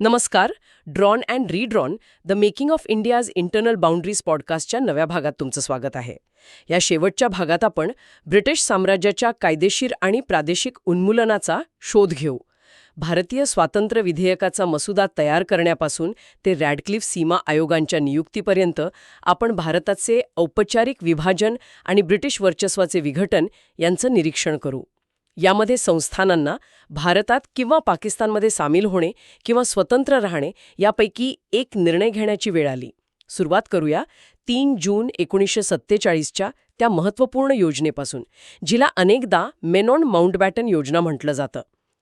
नमस्कार drawn and redrawn the making of India's internal boundaries पॉडकास्टच्या नव्या भागात तुमचं स्वागत आहे. या शेवटच्या भागात आपण ब्रिटिश साम्राज्याच्या कायदेशीर आणि प्रादेशिक उन्मूलनाचा शोध घेऊ. भारतीय स्वातंत्र्य विधेयकाचा मसुदा तयार करण्यापासून ते रॅडक्लिफ सीमा आयोगांच्या नियुक्तीपर्यंत आपण भारताचे औपचारिक विभाजन आणि ब्रिटिश वर्चस्वाचे विघटन यांचं निरीक्षण करू. यामध्ये संस्थानांना भारतात किंवा पाकिस्तानमध्ये सामील होणे किंवा स्वतंत्र राहणे यापैकी एक निर्णय घेण्याची वेळ आली. सुरुवात करूया तीन जून एकोणीसशे सत्तेचाळीसच्या त्या महत्त्वपूर्ण योजनेपासून जिला अनेकदा मेनॉन माउंटबॅटन योजना म्हटलं जातं.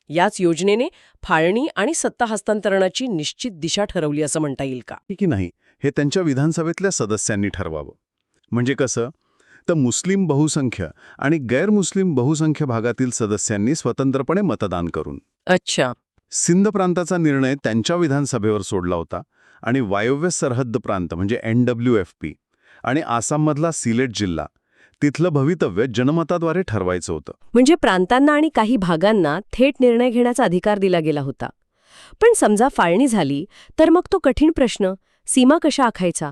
याच योजनेने फाळणी आणि सत्ता हस्तांतरणाची निश्चित दिशा ठरवली असं म्हणता येईल का? की नाही हे त्यांच्या विधानसभेतल्या सदस्यांनी ठरवावं. म्हणजे कसं? तर मुस्लिम बहुसंख्य आणि गैरमुस्लिम बहुसंख्य भागातील सदस्यांनी स्वतंत्रपणे मतदान करून. अच्छा. सिंध प्रांताचा निर्णय त्यांच्या विधानसभेवर सोडला होता आणि वायव्य सरहद्द प्रांत म्हणजे एन डब्ल्यू एफ पी आणि आसाममधला सिलेट जिल्हा तिथलं भवितव्य जनमताद्वारे ठरवायचं होतं. म्हणजे प्रांतांना आणि काही भागांना थेट निर्णय घेण्याचा अधिकार दिला गेला होता. पण समजा फाळणी झाली तर मग तो कठीण प्रश्न सीमा कशा आखायचा?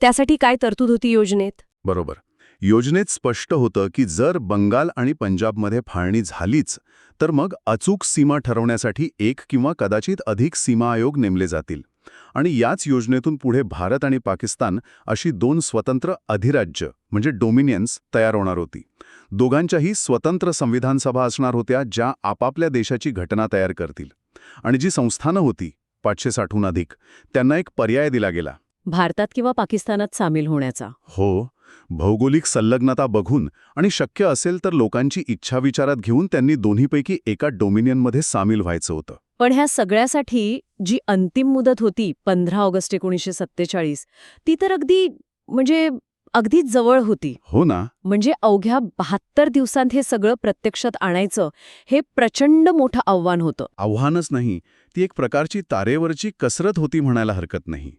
त्यासाठी काय तरतूद होती योजनेत? बरोबर. योजनेत स्पष्ट होतं की जर बंगाल आणि पंजाबमध्ये फाळणी झालीच तर मग अचूक सीमा ठरवण्यासाठी एक किंवा कदाचित अधिक सीमा आयोग नेमले जातील. आणि याच योजनेतून पुढे भारत आणि पाकिस्तान अशी दोन स्वतंत्र अधिराज्य म्हणजे डोमिनियन्स तयार होणार होती. दोघांच्याही स्वतंत्र संविधान सभा असणार होत्या ज्या आपापल्या देशाची घटना तयार करतील. आणि जी संस्थानं होती पाचशे साठहून अधिक त्यांना एक पर्याय दिला गेला. भारतात किंवा पाकिस्तानात सामील होण्याचा. हो भौगोलिक संलग्नता बघून आणि शक्य असेल तर लोकांची इच्छा विचारात घेऊन त्यांनी दोन्हीपैकी एका डोमिनियनमध्ये सामील व्हायचं होतं. पण ह्या सगळ्यासाठी जी अंतिम मुदत होती पंधरा ऑगस्ट एकोणीसशे सत्तेचाळीस ती तर अगदी म्हणजे अगदीच जवळ होती. हो ना. म्हणजे अवघ्या बहात्तर दिवसांत हे सगळं प्रत्यक्षात आणायचं हे प्रचंड मोठं आव्हान होतं. आव्हानच नाही ती एक प्रकारची तारेवरची कसरत होती म्हणायला हरकत नाही.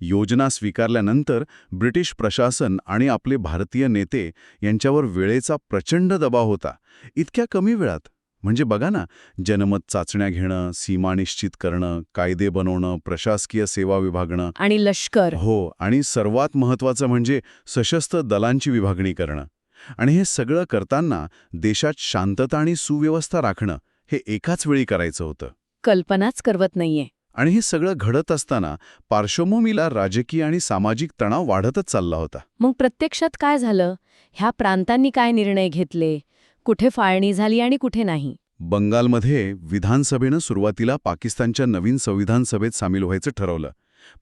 योजना स्वीकारल्यानंतर ब्रिटिश प्रशासन आणि आपले भारतीय नेते यांच्यावर वेळेचा प्रचंड दबाव होता. इतक्या कमी वेळात? म्हणजे बघा ना जनमत चाचण्या घेणं सीमा निश्चित करणं कायदे बनवणं प्रशासकीय सेवा विभागणं. आणि लष्कर. हो आणि सर्वात महत्त्वाचं म्हणजे सशस्त्र दलांची विभागणी करणं. आणि हे सगळं करताना देशात शांतता आणि सुव्यवस्था राखणं हे एकाच वेळी करायचं होतं. कल्पनाच करवत नाहीये. आणि हे सगळं घडत असताना पार्श्वभूमीला राजकीय आणि सामाजिक तणाव वाढतच चालला होता. मग प्रत्यक्षात काय झालं? ह्या प्रांतांनी काय निर्णय घेतले? कुठे फाळणी झाली आणि कुठे नाही? बंगालमध्ये विधानसभेनं सुरुवातीला पाकिस्तानच्या नवीन संविधान सभेत सामील व्हायचं ठरवलं.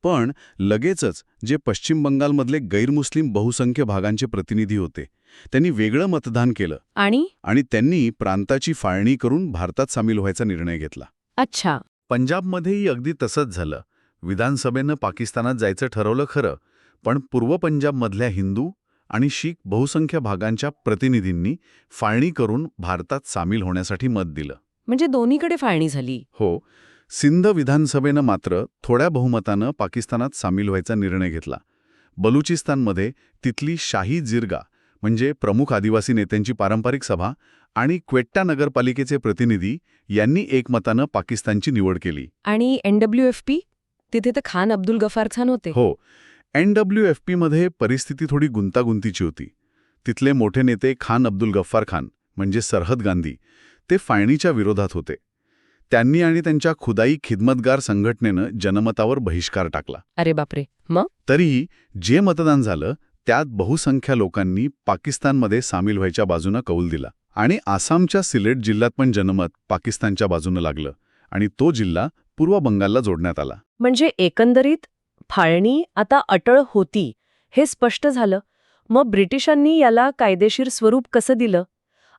पण लगेचच जे पश्चिम बंगालमधले गैरमुस्लिम बहुसंख्य भागांचे प्रतिनिधी होते त्यांनी वेगळं मतदान केलं. आणि? आणि त्यांनी प्रांताची फाळणी करून भारतात सामील व्हायचा निर्णय घेतला. अच्छा. पंजाबमध्येही अगदी तसंच झालं. विधानसभेनं पाकिस्तानात जायचं ठरवलं खरं पण पूर्व पंजाबमधल्या हिंदू आणि शीख बहुसंख्य भागांच्या प्रतिनिधींनी फाळणी करून भारतात सामील होण्यासाठी मत दिलं. म्हणजे दोन्हीकडे फाळणी झाली. हो. सिंध विधानसभेनं मात्र थोड्या बहुमतानं पाकिस्तानात सामील व्हायचा निर्णय घेतला. बलुचिस्तानमध्ये तिथली शाही जिरगा म्हणजे प्रमुख आदिवासी नेत्यांची पारंपरिक सभा आणि क्वेट्टा नगरपालिकेचे प्रतिनिधी यांनी एकमतानं पाकिस्तानची निवड केली. आणि एनडब्ल्यू एफ पी? तिथे तर खान अब्दुल गफार खान होते. हो. एन डब्ल्यू एफ पीमध्ये परिस्थिती थोडी गुंतागुंतीची होती. तिथले मोठे नेते खान अब्दुल गफ्फार खान म्हणजे सरहद गांधी ते फाळणीच्या विरोधात होते. त्यांनी आणि त्यांच्या खुदाई खिदमतगार संघटनेनं जनमतावर बहिष्कार टाकला. अरे बापरे. मग? तरीही जे मतदान झालं त्यात बहुसंख्या लोकांनी पाकिस्तानमध्ये सामील व्हायच्या बाजूनं कौल दिला. आणि आसामच्या सिलेट जिल्ह्यात पण जनमत पाकिस्तानच्या बाजूनं लागलं आणि तो जिल्हा पूर्व बंगालला जोडण्यात आला. म्हणजे एकंदरीत फाळणी आता अटळ होती हे स्पष्ट झालं. मग ब्रिटिशांनी याला कायदेशीर स्वरूप कसं दिलं?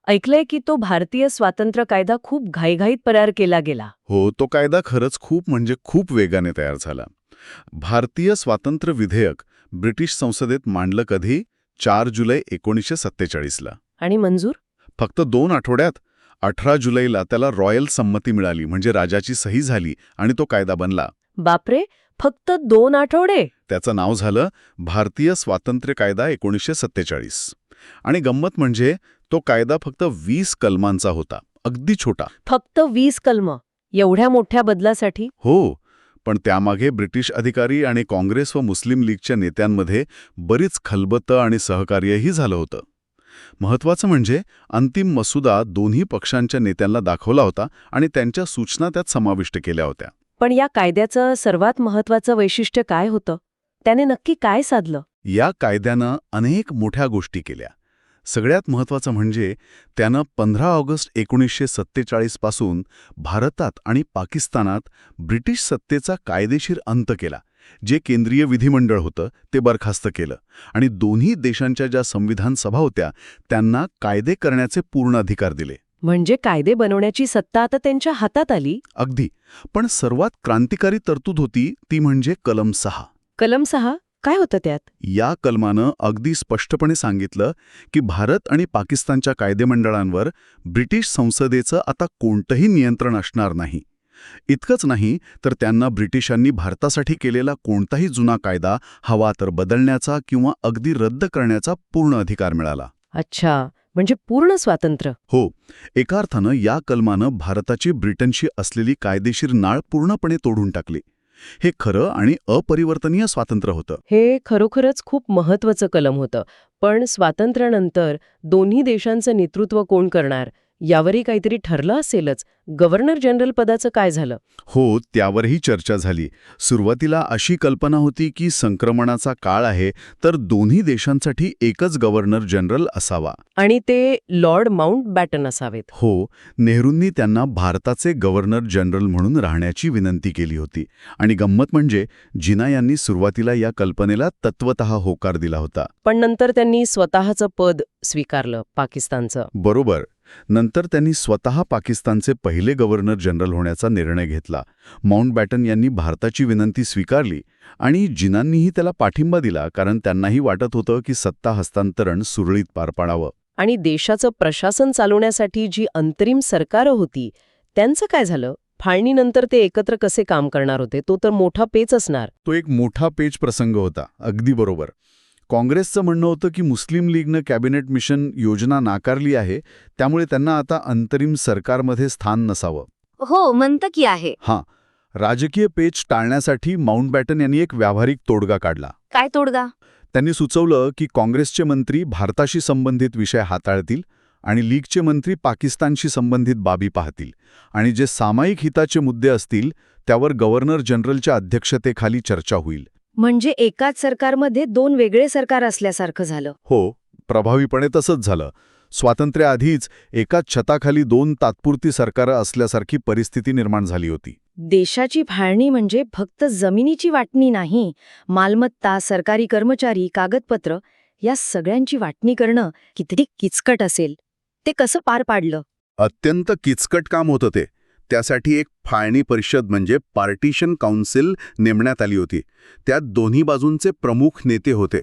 ऐकलंय की तो भारतीय स्वातंत्र्य कायदा खूप घाईघाईत तयार केला गेला. हो तो कायदा खरंच खूप म्हणजे खूप वेगाने तयार झाला. भारतीय स्वातंत्र्य विधेयक ब्रिटिश संसदेत मांडलं कधी? चार जुलै एकोणीसशे सत्तेचाळीसला. आणि मंजूर? फक्त दोन आठवड्यात अठरा जुलैला त्याला रॉयल संमती मिळाली म्हणजे राजाची सही झाली आणि तो कायदा बनला. बापरे फक्त दोन आठवडे? त्याचं नाव झालं भारतीय स्वातंत्र्य कायदा एकोणीसशे सत्तेचाळीस. आणि गंमत म्हणजे तो कायदा फक्त वीस कलमांचा होता अगदी छोटा. फक्त वीस कलम एवढ्या मोठ्या बदलासाठी? हो पण त्यामागे ब्रिटिश अधिकारी आणि काँग्रेस व मुस्लिम लीगच्या नेत्यांमध्ये बरीच खलबतं आणि सहकार्यही झालं होतं. महत्वाचं म्हणजे अंतिम मसुदा दोन्ही पक्षांच्या नेत्यांना दाखवला होता आणि त्यांच्या सूचना त्यात समाविष्ट केल्या होत्या. पण या कायद्याचं सर्वात महत्वाचं वैशिष्ट्य काय होतं? त्याने नक्की काय साधलं? या कायद्यानं अनेक मोठ्या गोष्टी केल्या. सगळ्यात महत्त्वाचं म्हणजे त्यानं पंधरा ऑगस्ट एकोणीसशे सत्तेचाळीसपासून भारतात आणि पाकिस्तानात ब्रिटिश सत्तेचा कायदेशीर अंत केला. जे केंद्रीय विधिमंडळ होतं ते बरखास्त केलं. आणि दोन्ही देशांच्या ज्या संविधान सभा होत्या त्यांना कायदे करण्याचे पूर्ण अधिकार दिले. म्हणजे कायदे बनवण्याची सत्ता आता त्यांच्या हातात आली? अगदी. पण सर्वात क्रांतिकारी तरतूद होती ती म्हणजे कलम सहा. कलम सहा? काय होतं त्यात? या कलमानं अगदी स्पष्टपणे सांगितलं की भारत आणि पाकिस्तानच्या कायदेमंडळांवर ब्रिटिश संसदेचं आता कोणतंही नियंत्रण असणार नाही. इतकंच नाही तर त्यांना ब्रिटिशांनी भारतासाठी केलेला कोणताही जुना कायदा हवा तर बदलण्याचा किंवा अगदी रद्द करण्याचा पूर्ण अधिकार मिळाला. अच्छा म्हणजे पूर्ण स्वातंत्र्य. हो एका अर्थानं या कलमानं भारताची ब्रिटनशी असलेली कायदेशीर नाळ पूर्णपणे तोडून टाकली. हे खरं आणि अपरिवर्तनीय स्वातंत्र्य होतं. हे खरोखरच खूप महत्वाचं कलम होतं. पण स्वातंत्र्यानंतर दोन्ही देशांचं नेतृत्व कोण करणार? यावरही काहीतरी ठरलं असेलच. गव्हर्नर जनरल पदाचं काय झालं? हो त्यावरही चर्चा झाली. सुरुवातीला अशी कल्पना होती की संक्रमणाचा काळ आहे तर दोन्ही देशांसाठी एकच गव्हर्नर जनरल असावा. आणि ते लॉर्ड माउंट बॅटन असावेत. हो नेहरूंनी त्यांना भारताचे गव्हर्नर जनरल म्हणून राहण्याची विनंती केली होती. आणि गंमत म्हणजे जिना यांनी सुरुवातीला या कल्पनेला तत्वतः होकार दिला होता. पण नंतर त्यांनी स्वतःचं पद स्वीकारलं पाकिस्तानचं. बरोबर. नंतर त्यांनी स्वतः पाकिस्तानचे पहिले गव्हर्नर जनरल होण्याचा निर्णय घेतला. माउंट बॅटन यांनी भारताची विनंती स्वीकारली आणि जिनांनीही त्याला पाठिंबा दिला कारण त्यांनाही वाटत होतं की सत्ता हस्तांतरण सुरळीत पार पाडावं. आणि देशाचं प्रशासन चालवण्यासाठी जी अंतरिम सरकारं होती त्यांचं काय झालं? फाळणीनंतर ते एकत्र कसे काम करणार होते? तो तर मोठा पेच असणार. तो एक मोठा पेच प्रसंग होता अगदी बरोबर. काँग्रेसचं म्हणणं होतं की मुस्लिम लीगनं कॅबिनेट मिशन योजना नाकारली आहे त्यामुळे त्यांना आता अंतरिम सरकारमध्ये स्थान नसावं. हो म्हणतं की आहे. हां राजकीय पेच टाळण्यासाठी माउंट बॅटन यांनी एक व्यावहारिक तोडगा काढला. काय तोडगा? त्यांनी सुचवलं की काँग्रेसचे मंत्री भारताशी संबंधित विषय हाताळतील आणि लीगचे मंत्री पाकिस्तानशी संबंधित बाबी पाहतील आणि जे सामायिक हिताचे मुद्दे असतील त्यावर गव्हर्नर जनरलच्या अध्यक्षतेखाली चर्चा होईल. म्हणजे एकाच सरकारमध्ये दोन वेगळे सरकार असल्यासारखं झालं. हो प्रभावीपणे तसंच झालं. स्वातंत्र्याआधीच एकाच छताखाली दोन तात्पुरती सरकारं असल्यासारखी परिस्थिती निर्माण झाली होती. देशाची फाळणी म्हणजे फक्त जमिनीची वाटणी नाही मालमत्ता सरकारी कर्मचारी कागदपत्र या सगळ्यांची वाटणी करणं किती किचकट असेल. ते कसं पार पाडलं? अत्यंत किचकट काम होतं ते. त्यासाठी एक फाळणी परिषद म्हणजे पार्टिशन काउन्सिल नेमण्यात आली होती. त्यात दोन्ही बाजूंचे प्रमुख नेते होते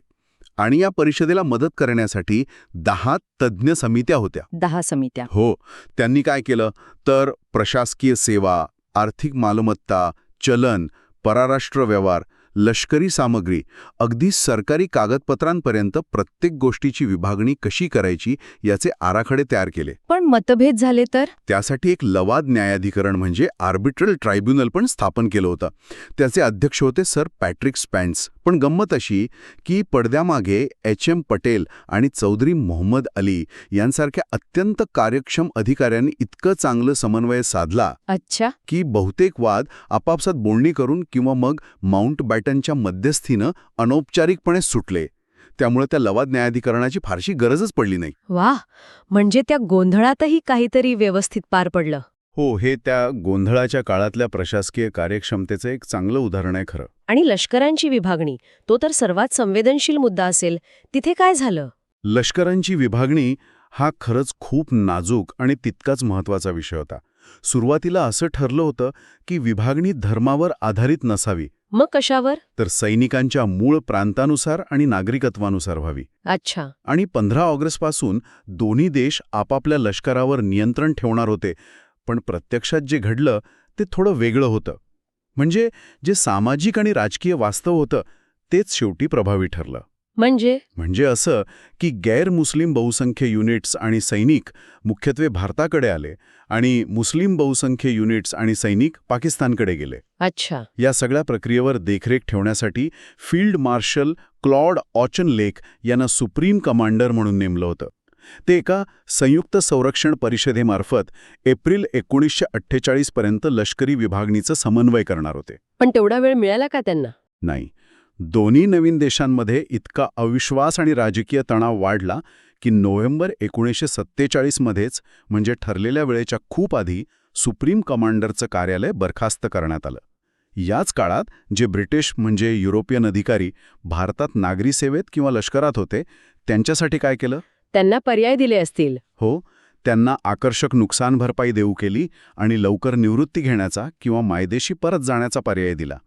आणि या परिषदेला मदत करण्यासाठी दहा तज्ज्ञ समित्या होत्या. दहा समित्या. हो त्यांनी काय केलं? तर प्रशासकीय सेवा आर्थिक मालमत्ता चलन परराष्ट्र व्यवहार लष्करी सामग्री अगदी सरकारी कागदपत्रांपर्यंत प्रत्येक गोष्टीची विभागणी कशी करायची याचे आराखडे तयार केले. पण मतभेद झाले तर? त्यासाठी एक लवाद न्यायाधिकरण म्हणजे आर्बिट्रल ट्रायब्युनल पण स्थापन केलं होतं. त्याचे अध्यक्ष होते सर पॅट्रिक स्पॅन्स. पण गंमत अशी की पडद्यामागे एच एम पटेल आणि चौधरी मोहम्मद अली यांसारख्या अत्यंत कार्यक्षम अधिकाऱ्यांनी इतकं चांगलं समन्वय साधला अच्छा. की बहुतेक वाद आपापसात बोलणी करून किंवा मग माउंट बॅटनच्या मध्यस्थीनं अनौपचारिकपणे सुटले. त्यामुळे त्या लवाद न्यायाधिकरणाची फारशी गरजच पडली नाही. वा म्हणजे त्या गोंधळातही काहीतरी व्यवस्थित पार पडलं. हो हे त्या गोंधळाच्या काळातल्या प्रशासकीय कार्यक्षमतेचं एक चांगलं उदाहरण आहे खरं. आणि लष्करांची विभागणी तो तर सर्वात संवेदनशील मुद्दा असेल. तिथे काय झालं? लष्करांची विभागणी हा खरंच खूप नाजूक आणि तितकाच महत्त्वाचा विषय होता. सुरुवातीला असं ठरलं होतं की विभागणी धर्मावर आधारित नसावी. मग कशावर? तर सैनिकांच्या मूळ प्रांतानुसार आणि नागरिकत्वानुसार व्हावी. अच्छा. आणि पंधरा ऑगस्टपासून दोन्ही देश आपापल्या लष्करावर नियंत्रण ठेवणार होते पण प्रत्यक्षात जे घडलं ते थोडं वेगळं होतं. म्हणजे जे सामाजिक आणि राजकीय वास्तव होतं तेच शेवटी प्रभावी ठरलं. म्हणजे? म्हणजे असं की गैरमुस्लिम बहुसंख्य युनिट्स आणि सैनिक मुख्यत्वे भारताकडे आले आणि मुस्लिम बहुसंख्य युनिट्स आणि सैनिक पाकिस्तानकडे गेले. अच्छा. या सगळ्या प्रक्रियेवर देखरेख ठेवण्यासाठी field marshal Claude Auchinleck यांना सुप्रीम कमांडर म्हणून नेमलं होतं. ते एका संयुक्त संरक्षण परिषदेमार्फत एप्रिल एकोणीसशे अठ्ठेचाळीसपर्यंत लष्करी विभागणीचं समन्वय करणार होते. पण तेवढा वेळ मिळाला का त्यांना? नाही. दोन्ही नवीन देशांमध्ये इतका अविश्वास आणि राजकीय तणाव वाढला की नोव्हेंबर एकोणीसशे सत्तेचाळीसमध्येच म्हणजे ठरलेल्या वेळेच्या खूप आधी सुप्रीम कमांडरचं कार्यालय बरखास्त करण्यात आलं. याच काळात जे ब्रिटिश म्हणजे युरोपियन अधिकारी भारतात नागरी सेवेत किंवा लष्करात होते त्यांच्यासाठी काय केलं? त्यांना पर्याय दिले असतील. हो. त्यांना आकर्षक नुकसान भरपाई देऊ केली आणि लवकर निवृत्ती घेण्याचा किंवा मायदेशी परत जाण्याचा पर्याय दिला.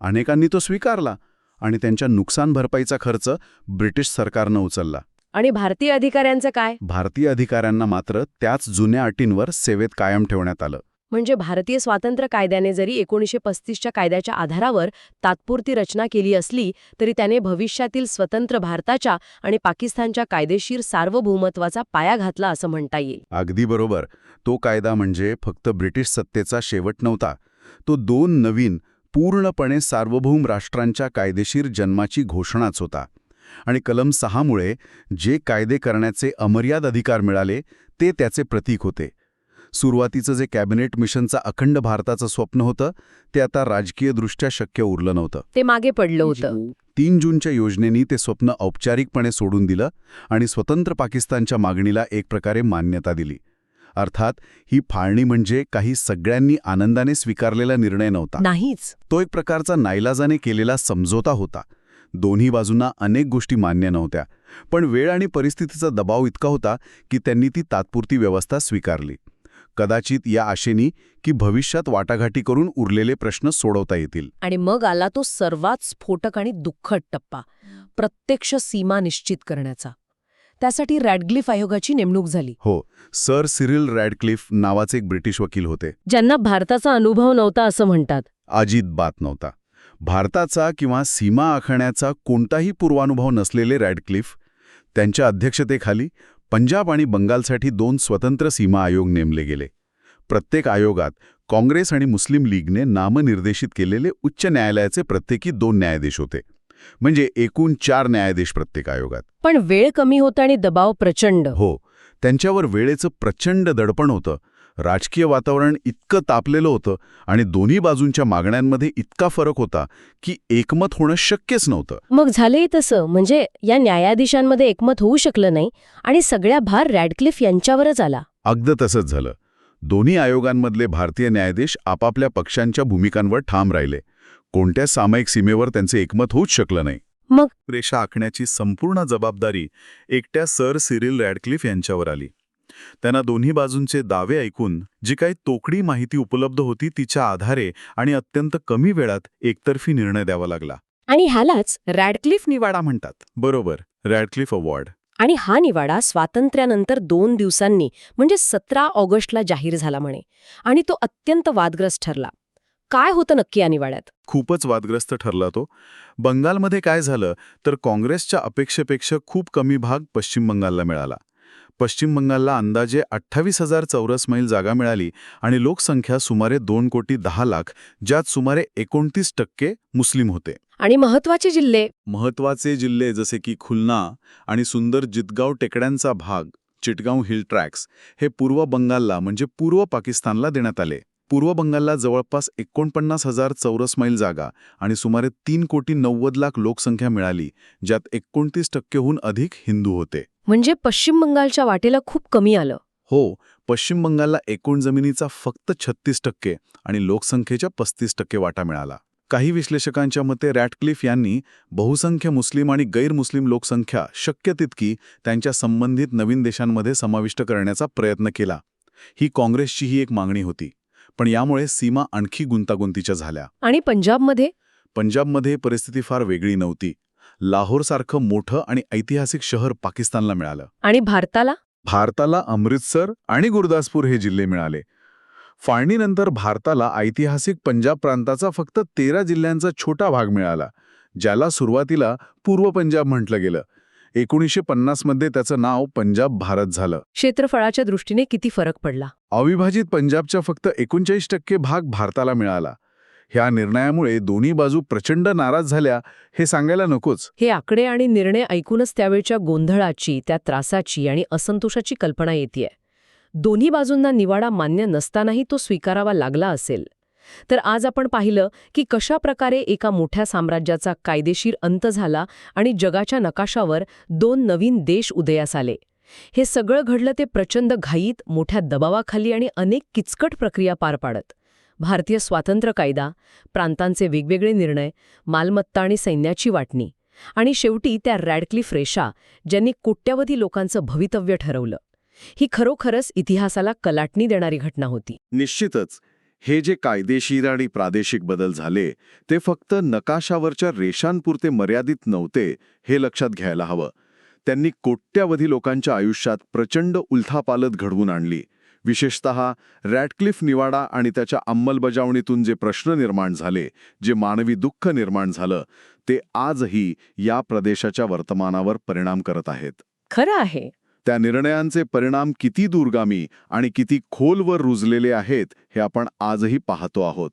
अनेकांनी तो स्वीकारला. आणि त्यांच्या नुकसान भरपाईचा खर्च ब्रिटिश सरकारनं उचलला. आणि भारतीय अधिकाऱ्यांचं काय? भारतीय अधिकाऱ्यांना मात्र त्याच जुन्या अटींवर सेवेत कायम ठेवण्यात आलं. म्हणजे भारतीय स्वातंत्र्य कायद्याने जरी एकोणीसशे पस्तीसच्या कायद्याच्या आधारावर तात्पुरती रचना केली असली तरी त्याने भविष्यातील स्वतंत्र भारताच्या आणि पाकिस्तानच्या कायदेशीर सार्वभौमत्वाचा पाया घातला असं म्हणता येईल. अगदी बरोबर. तो कायदा म्हणजे फक्त ब्रिटिश सत्तेचा शेवट नव्हता. तो दोन नवीन पूर्णपणे सार्वभौम राष्ट्रांच्या कायदेशीर जन्माची घोषणाच होता. आणि कलम सहामुळे जे कायदे करण्याचे अमर्याद अधिकार मिळाले ते त्याचे प्रतीक होते. सुरुवातीचं जे कॅबिनेट मिशनचं अखंड भारताचं स्वप्न होतं ते आता राजकीयदृष्ट्या शक्य उरलं नव्हतं. ते मागे पडलं होतं. तीन जूनच्या योजनेनी ते स्वप्न औपचारिकपणे सोडून दिलं आणि स्वतंत्र पाकिस्तानच्या मागणीला एक प्रकारे मान्यता दिली. अर्थात ही फाळणी म्हणजे काही सगळ्यांनी आनंदाने स्वीकारलेला निर्णय नव्हता. नाहीच. तो एक प्रकारचा नाईलाजाने केलेला समझोता होता. दोन्ही बाजूंना अनेक गोष्टी मान्य नव्हत्या पण वेळ आणि परिस्थितीचा दबाव इतका होता की त्यांनी ती तात्पुरती व्यवस्था स्वीकारली. कदाचित या आशेनी की भविष्यात वाटाघाटी करून उरलेले प्रश्न सोडवता येतील. आणि मग आला तो सर्वात स्फोटक आणि दुःखद टप्पा प्रत्यक्ष सीमा निश्चित करण्याचा. त्यासाठी रॅडग्लिफ आयोगाची नेमणूक झाली. हो सर सिरिल रॅडक्लिफ नावाचे एक ब्रिटिश वकील होते. ज्यांना भारताचा अनुभव नव्हता असं म्हणतात. अजित बात नव्हता. भारताचा किंवा सीमा आखण्याचा कोणताही पूर्वानुभव नसलेले रॅडक्लिफ त्यांच्या अध्यक्षतेखाली पंजाब आणि बंगालसाठी दोन स्वतंत्र सीमा आयोग नेमले गेले. प्रत्येक आयोगात काँग्रेस आणि मुस्लिम लीगने नामनिर्देशित केलेले उच्च न्यायालयाचे प्रत्येकी दोन न्यायाधीश होते. म्हणजे एकूण चार न्यायाधीश प्रत्येक आयोगात. पण वेळ कमी होता आणि दबाव प्रचंड. हो त्यांच्यावर वेळेचं प्रचंड दडपण होतं. राजकीय वातावरण इतकं तापलेलं होतं आणि दोन्ही बाजूंच्या मागण्यांमध्ये इतका फरक होता की एकमत होणं शक्यच नव्हतं. मग झालंही तसं. म्हणजे या न्यायाधीशांमध्ये एकमत होऊ शकलं नाही आणि सगळ्या भार रॅडक्लिफ यांच्यावरच आला. अगदी तसंच झालं. दोन्ही आयोगांमधले भारतीय न्यायाधीश आपापल्या पक्षांच्या भूमिकांवर ठाम राहिले. कोणत्या सामायिक सीमेवर त्यांचे एकमत होऊच शकलं नाही. मग? रेषा आखण्याची संपूर्ण जबाबदारी एकट्या सर सिरिल रॅडक्लिफ यांच्यावर आली. त्यांना दोन्ही बाजूंचे दावे ऐकून जी काही तोकडी माहिती उपलब्ध होती तिच्या आधारे आणि अत्यंत कमी वेळात एकतर्फी निर्णय द्यावा लागला. आणि ह्यालाच रॅडक्लिफ निवाडा म्हणतात. बरोबर रॅडक्लिफ अवॉर्ड. आणि हा निवाडा स्वातंत्र्यानंतर दोन दिवसांनी म्हणजे सतरा ऑगस्टला जाहीर झाला म्हणे. आणि तो अत्यंत वादग्रस्त ठरला. काय होतं नक्की या निवाड्यात? खूपच वादग्रस्त ठरला तो. बंगालमध्ये काय झालं तर काँग्रेसच्या अपेक्षेपेक्षा खूप कमी भाग पश्चिम बंगालला मिळाला. पश्चिम बंगालला अंदाजे अठ्ठावीस हजार चौरस मैल जागा मिळाली आणि लोकसंख्या सुमारे दोन कोटी दहा लाख ज्यात सुमारे एकोणतीस टक्के मुस्लिम होते. आणि महत्त्वाचे जिल्हे? महत्त्वाचे जिल्हे जसे की खुलना आणि सुंदर जितगाव टेकड्यांचा भाग चिटगाव हिल ट्रॅक्स हे पूर्व बंगालला म्हणजे पूर्व पाकिस्तानला देण्यात आले. पूर्व बंगालला जवळपास एकोणपन्नास हजार चौरस मैल जागा आणि सुमारे तीन कोटी नव्वद लाख लोकसंख्या मिळाली ज्यात एकोणतीस टक्केहून अधिक हिंदू होते. म्हणजे पश्चिम बंगालच्या वाटेला खूप कमी आलं. हो पश्चिम बंगालला एकूण जमिनीचा फक्त छत्तीस टक्के आणि लोकसंख्येच्या पस्तीस टक्के वाटा मिळाला. काही विश्लेषकांच्या मते रॅटक्लिफ यांनी बहुसंख्य मुस्लिम आणि गैरमुस्लिम लोकसंख्या शक्य तितकी त्यांच्या संबंधित नवीन देशांमध्ये समाविष्ट करण्याचा प्रयत्न केला. ही काँग्रेसचीही एक मागणी होती. पण यामुळे सीमा आणखी गुंतागुंतीच्या झाल्या. आणि पंजाबमध्ये? पंजाबमध्ये परिस्थिती फार वेगळी नव्हती. लाहोरसारखं मोठं आणि ऐतिहासिक शहर पाकिस्तानला मिळालं. आणि भारताला? भारताला अमृतसर आणि गुरदासपूर हे जिल्हे मिळाले. फाळणीनंतर भारताला ऐतिहासिक पंजाब प्रांताचा फक्त तेरा जिल्ह्यांचा छोटा भाग मिळाला ज्याला सुरुवातीला पूर्व पंजाब म्हटलं गेलं. एकोणीसशे पन्नासमध्ये त्याचं नाव पंजाब भारत झालं. क्षेत्रफळाच्या दृष्टीने किती फरक पडला? अविभाजित पंजाबच्या फक्त एकोणचाळीस टक्के भाग भारताला मिळाला. ह्या निर्णयामुळे दोन्ही बाजू प्रचंड नाराज झाल्या हे सांगायला नकोच. हे आकडे आणि निर्णय ऐकूनच त्यावेळच्या गोंधळाची त्या त्रासाची आणि असंतोषाची कल्पना येते दोन्ही बाजूंना निवाडा मान्य नसतानाही तो स्वीकारावा लागला असेल. तर आज आपण पाहिलं की कशा प्रकारे एका मोठ्या साम्राज्याचा कायदेशीर अंत झाला आणि जगाच्या नकाशावर दोन नवीन देश उदयास आले. हे सगळं घडलं ते प्रचंड घाईत मोठ्या दबावाखाली आणि अनेक किचकट प्रक्रिया पार पाडत. भारतीय स्वातंत्र्य कायदा प्रांतांचे वेगवेगळे निर्णय मालमत्ता आणि सैन्याची वाटणी आणि शेवटी त्या रॅडक्लिफ रेषा ज्यांनी कोट्यावधी लोकांचं भवितव्य ठरवलं. ही खरोखरच इतिहासाला कलाटणी देणारी घटना होती. निश्चितच. हे जे कायदेशीर आणि प्रादेशिक बदल झाले ते फक्त नकाशावरच्या रेषांपुरते मर्यादित नव्हते हे लक्षात घ्यायला हवं. त्यांनी कोट्यावधी लोकांच्या आयुष्यात प्रचंड उलथापालत घडवून आणली. विशेषत रॅडक्लिफ निवाडा आणि त्याच्या अंमलबजावणीतून जे प्रश्न निर्माण झाले जे मानवी दुःख निर्माण झालं ते आजही या प्रदेशाच्या वर्तमानावर परिणाम करत आहेत. खरं आहे. त्या निर्णयांचे परिणाम किती दूरगामी आणि किती खोलवर रुजलेले आहेत हे आपण आजही पाहतो आहोत.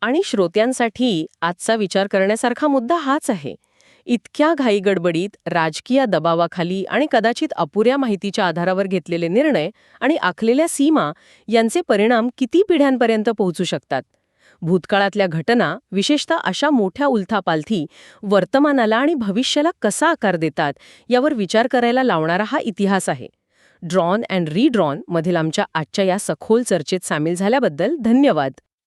आणि श्रोत्यांसाठी आजचा विचार करण्यासारखा मुद्दा हाच आहे. इतक्या घाईगडबडीत राजकीय दबावाखाली आणि कदाचित अपुऱ्या माहितीच्या आधारावर घेतलेले निर्णय आणि आखलेल्या सीमा यांचे परिणाम किती पिढ्यांपर्यंत पोहोचू शकतात? भूतकाळातल्या घटना विशेषतः अशा मोठ्या उलथापालथी वर्तमानाला आणि भविष्याला कसा आकार देतात यावर विचार करायला लावणारा हा इतिहास आहे. ड्रॉन अँड रीड्रॉन मधील आमच्या आजच्या या सखोल चर्चेत सामील झाल्याबद्दल धन्यवाद.